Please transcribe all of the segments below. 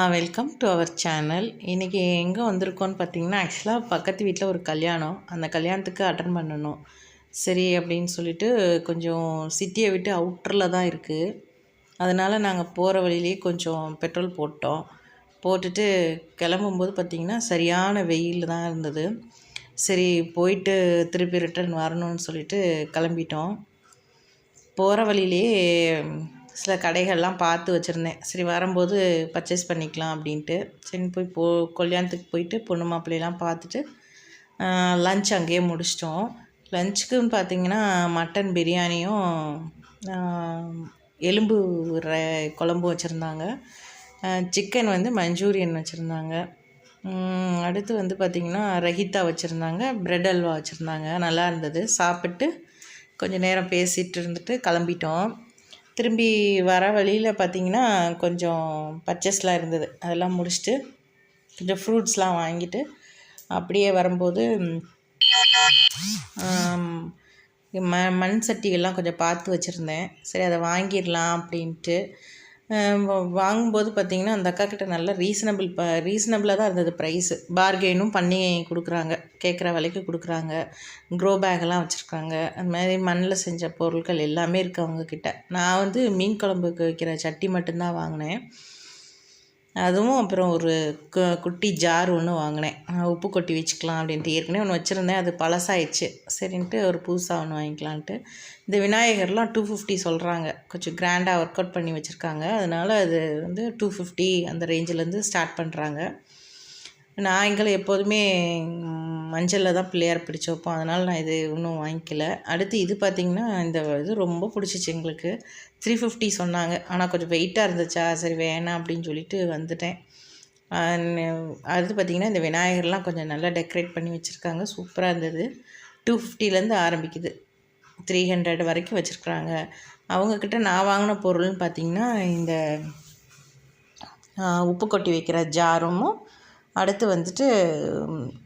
Ah welcome to our channel இன்றைக்கி எங்கே வந்திருக்கோன்னு பார்த்தீங்கன்னா ஆக்சுவலாக பக்கத்து வீட்டில் ஒரு கல்யாணம். அந்த கல்யாணத்துக்கு அட்டன் பண்ணணும். சரி அப்படின்னு சொல்லிட்டு கொஞ்சம் சிட்டியை விட்டு அவுட்டரில் தான் இருக்குது அதனால் நாங்கள் போகிற வழியிலே கொஞ்சம் பெட்ரோல் போட்டோம். போட்டுட்டு கிளம்பும்போது பார்த்திங்கன்னா சரியான வெயில் தான் இருந்தது. சரி போயிட்டு திருப்பி ரிட்டர்ன் வரணும்னு சொல்லிட்டு கிளம்பிட்டோம். போகிற வழியிலே சில கடைகள்லாம் பார்த்து வச்சுருந்தேன். சரி வரும்போது பர்ச்சேஸ் பண்ணிக்கலாம் அப்படின்ட்டு. சரி போய் போ கல்யாணத்துக்கு போயிட்டு பொண்ணு மாப்பிள்ளையெல்லாம் பார்த்துட்டு லஞ்ச் அங்கேயே முடிச்சிட்டோம். லஞ்சுக்குன்னு பார்த்தீங்கன்னா மட்டன் பிரியாணியும் எலும்பு ர குழம்பு வச்சுருந்தாங்க. சிக்கன் வந்து மஞ்சூரியன் வச்சுருந்தாங்க. அடுத்து வந்து பார்த்திங்கன்னா ரஹித்தா வச்சுருந்தாங்க. ப்ரெட் அல்வா வச்சுருந்தாங்க. நல்லா இருந்தது. சாப்பிட்டு கொஞ்சம் நேரம் பேசிகிட்டு இருந்துட்டு கிளம்பிட்டோம். திரும்பி வர வழியில் பார்த்திங்கன்னா கொஞ்சம் பர்ச்சஸ்லாம் இருந்தது. அதெல்லாம் முடிச்சுட்டு கொஞ்சம் ஃப்ரூட்ஸ்லாம் வாங்கிட்டு அப்படியே வரும்போது ம மண் சட்டிகள்லாம் கொஞ்சம் பார்த்து வச்சுருந்தேன். சரி அதை வாங்கிடலாம் அப்படின்ட்டு வாங்கும்போது பார்த்திங்கன்னா அந்த அக்கா கிட்ட நல்ல ரீசனபிள் ப ரீசனபிளாக தான் இருந்தது ப்ரைஸு பார்கெயினும் பண்ணி கொடுக்குறாங்க. கேட்குற விலைக்கு கொடுக்குறாங்க. க்ரோ பேக்கெல்லாம் வச்சுருக்காங்க. அந்த மாதிரி மண்ணில் செஞ்ச பொருட்கள் எல்லாமே இருக்குது அவங்கக்கிட்ட நான் வந்து மீன் குழம்புக்கு வைக்கிற சட்டி மட்டும்தான் வாங்கினேன். அதுவும் அப்புறம் ஒரு கு குட்டி ஜார் ஒன்று வாங்கினேன். உப்பு கொட்டி வச்சுக்கலாம் அப்படின்ட்டு ஏற்கனவே ஒன்று வச்சுருந்தேன். அது பழசாயிடுச்சு. சரின்ட்டு ஒரு புதுசாக ஒன்று வாங்கிக்கலான்ட்டு. இந்த விநாயகர்லாம் டூ ஃபிஃப்டி சொல்கிறாங்க கொஞ்சம் கிராண்டாக ஒர்க் அவுட் பண்ணி வச்சுருக்காங்க. அதனால் அது வந்து டூ ஃபிஃப்டி அந்த ரேஞ்சிலேருந்து ஸ்டார்ட் பண்ணுறாங்க நான் எங்களை எப்போதுமே மஞ்சளில் தான் பிள்ளையார் பிடிச்சி வைப்போம். அதனால் நான் இது இன்னும் வாங்கிக்கல. அடுத்து இது பார்த்திங்கன்னா இந்த இது ரொம்ப பிடிச்சிச்சு எங்களுக்கு. த்ரீ ஃபிஃப்டி சொன்னாங்க. ஆனால் கொஞ்சம் வெயிட்டாக இருந்துச்சா? சரி வேணாம் அப்படின்னு சொல்லிட்டு வந்துட்டேன். அடுத்து பார்த்திங்கன்னா இந்த விநாயகர்லாம் கொஞ்சம் நல்லா டெக்கரேட் பண்ணி வச்சுருக்காங்க. சூப்பராக இருந்தது. டூ ஃபிஃப்டிலேருந்து ஆரம்பிக்குது. த்ரீ ஹண்ட்ரட் வரைக்கும் வச்சுருக்குறாங்க. அவங்கக்கிட்ட நான் வாங்கின பொருள்னு பார்த்திங்கன்னா இந்த உப்பு கொட்டி வைக்கிற ஜாரும் அடுத்து வந்துட்டு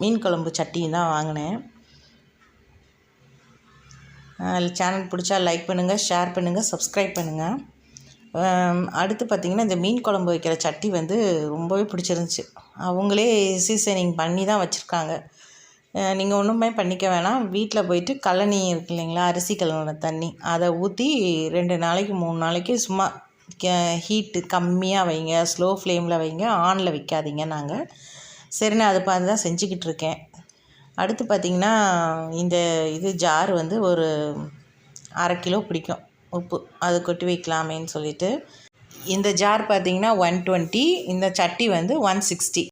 மீன் குழம்பு சட்டியும் தான் வாங்கினேன். சேனல் பிடிச்சா லைக் பண்ணுங்கள் ஷேர் பண்ணுங்கள் சப்ஸ்கிரைப் பண்ணுங்கள் அடுத்து பார்த்திங்கன்னா இந்த மீன் குழம்பு வைக்கிற சட்டி வந்து ரொம்பவே பிடிச்சிருந்துச்சி. அவங்களே சீசனிங் பண்ணி தான் வச்சுருக்காங்க. நீங்கள் ஒன்றுமே பண்ணிக்க வேணாம். வீட்டில் போயிட்டு கழனி இருக்கு இல்லைங்களா அரிசி கழுவுன தண்ணி. அதை ஊற்றி ரெண்டு நாளைக்கு மூணு நாளைக்கு சும்மா ஹீட்டு கம்மியாக வைங்க ஸ்லோ ஃப்ளேமில் வைங்க ஆனில் வைக்காதீங்க நாங்கள் சரி நான் அதை பார்த்து தான் செஞ்சுக்கிட்டு இருக்கேன் அடுத்து பார்த்திங்கன்னா இந்த இது ஜார் வந்து ஒரு அரை கிலோ பிடிக்கும். உப்பு. அது கொட்டி வைக்கலாமேன்னு சொல்லிட்டு. இந்த ஜார் பார்த்திங்கன்னா ஒன் டுவெண்ட்டி இந்த சட்டி வந்து ஒன் சிக்ஸ்டி